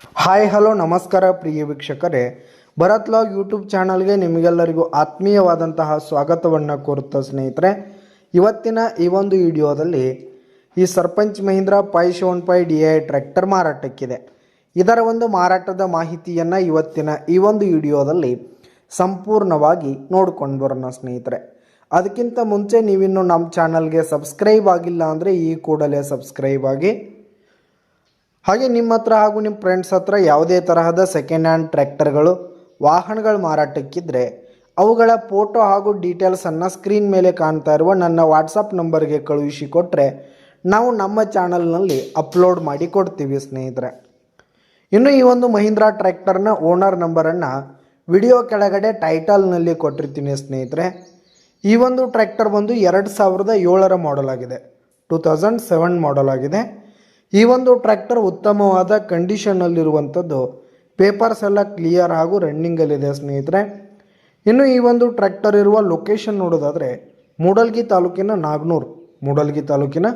Hi, hello, ನಮಸ್ಕಾರ, ಪ್ರಿಯ ವೀಕ್ಷಕರೇ. Bharat log YouTube ಚಾನಲ್ಗೆ ನಿಮಗೆಲ್ಲರಿಗೂ ಆತ್ಮೀಯವಾದಂತಹ ಸ್ವಾಗತವನ್ನು ಕೋರುತ್ತಾ ಸ್ನೇಹಿತರೆ. ಇವತ್ತಿನ ಈ ಒಂದು ವಿಡಿಯೋದಲ್ಲಿ ಈ Sarpanch Mahindra five seven five D I tractor ಮಾರಾಟಕ್ಕಿದೆ. ಇದರ ಒಂದು ಮಾರಾಟದ ಮಾಹಿತಿಯನ್ನು ಇವತ್ತಿನ ಈ ಒಂದು ವಿಡಿಯೋದಲ್ಲಿ ಸಂಪೂರ್ಣವಾಗಿ ನೋಡಿಕೊಂಡು ಬರೋಣ ಸ್ನೇಹಿತರೆ. ಅದಕ್ಕಿಂತ ಮುಂಚೆ ನೀವಿನ್ನು ನಮ್ಮ ಚಾನಲ್ಗೆ ಸಬ್ಸ್ಕ್ರೈಬ್ ಆಗಿಲ್ಲ ಅಂದರೆ ಈ ಕೂಡಲೇ ಸಬ್ಸ್ಕ್ರೈಬ್ ಆಗಿ ಹಾಗೆ ನಿಮ್ಮ ಹತ್ರ ಹಾಗೂ ನಿಮ್ಮ ಫ್ರೆಂಡ್ಸ್ ಹತ್ರ ಯಾವುದೇ ತರಹದ ಸೆಕೆಂಡ್ ಹ್ಯಾಂಡ್ ಟ್ರ್ಯಾಕ್ಟರ್ಗಳು ವಾಹನಗಳು ಮಾರಾಟಕ್ಕಿದ್ರೆ ಅವುಗಳ ಫೋಟೋ ಹಾಗೂ ಡೀಟೇಲ್ಸನ್ನು ಸ್ಕ್ರೀನ್ ಮೇಲೆ ಕಾಣ್ತಾ ಇರುವ ನನ್ನ ವಾಟ್ಸಪ್ ನಂಬರ್ಗೆ ಕಳುಹಿಸಿ ಕೊಟ್ಟರೆ ನಾವು ನಮ್ಮ ಚಾನಲ್ನಲ್ಲಿ ಅಪ್ಲೋಡ್ ಮಾಡಿ ಕೊಡ್ತೀವಿ ಸ್ನೇಹಿತರೆ. ಇನ್ನು ಈ ಒಂದು ಮಹೀಂದ್ರಾ ಟ್ರ್ಯಾಕ್ಟರ್ನ ಓನರ್ ನಂಬರನ್ನು ವಿಡಿಯೋ ಕೆಳಗಡೆ ಟೈಟಲ್ನಲ್ಲಿ ಕೊಟ್ಟಿರ್ತೀನಿ ಸ್ನೇಹಿತರೆ. ಈ ಒಂದು ಟ್ರ್ಯಾಕ್ಟರ್ ಬಂದು ಎರಡು ಸಾವಿರದ ಏಳರ ಮಾಡೆಲ್ ಆಗಿದೆ. ಟೂ ತೌಸಂಡ್ ಸೆವೆನ್ ಮಾಡಲ್ ಆಗಿದೆ. ಈ ಒಂದು ಟ್ರ್ಯಾಕ್ಟರ್ ಉತ್ತಮವಾದ ಕಂಡೀಷನ್ನಲ್ಲಿರುವಂಥದ್ದು ಪೇಪರ್ಸ್ ಎಲ್ಲ ಕ್ಲಿಯರ್ ಹಾಗೂ ರನ್ನಿಂಗಲ್ಲಿದೆ ಸ್ನೇಹಿತರೆ. ಇನ್ನು ಈ ಒಂದು ಟ್ರ್ಯಾಕ್ಟರ್ ಇರುವ ಲೊಕೇಶನ್ ನೋಡೋದಾದರೆ ಮೂಡಲ್ಗಿ ತಾಲೂಕಿನ ನಾಗನೂರು. ಮೂಡಲ್ಗಿ ತಾಲೂಕಿನ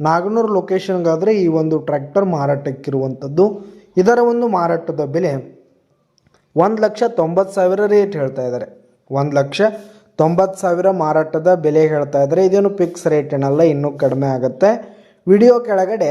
ನಾಗನೂರು ಲೊಕೇಶನ್ಗಾದರೆ ಈ ಒಂದು ಟ್ರ್ಯಾಕ್ಟರ್ ಮಾರಾಟಕ್ಕಿರುವಂಥದ್ದು. ಇದರ ಒಂದು ಮಾರಾಟದ ಬೆಲೆ ಒಂದು ಲಕ್ಷ ತೊಂಬತ್ತು ಸಾವಿರ ರೇಟ್ ಹೇಳ್ತಾ ಇದ್ದಾರೆ. ಒಂದು ಲಕ್ಷ ತೊಂಬತ್ತು ಸಾವಿರ ಮಾರಾಟದ ಬೆಲೆ ಹೇಳ್ತಾ ಇದ್ದಾರೆ. ಇದೇನು ಫಿಕ್ಸ್ ರೇಟ್ ಏನಲ್ಲ, ಇನ್ನೂ ಕಡಿಮೆ ಆಗುತ್ತೆ. ವಿಡಿಯೋ ಕೆಳಗಡೆ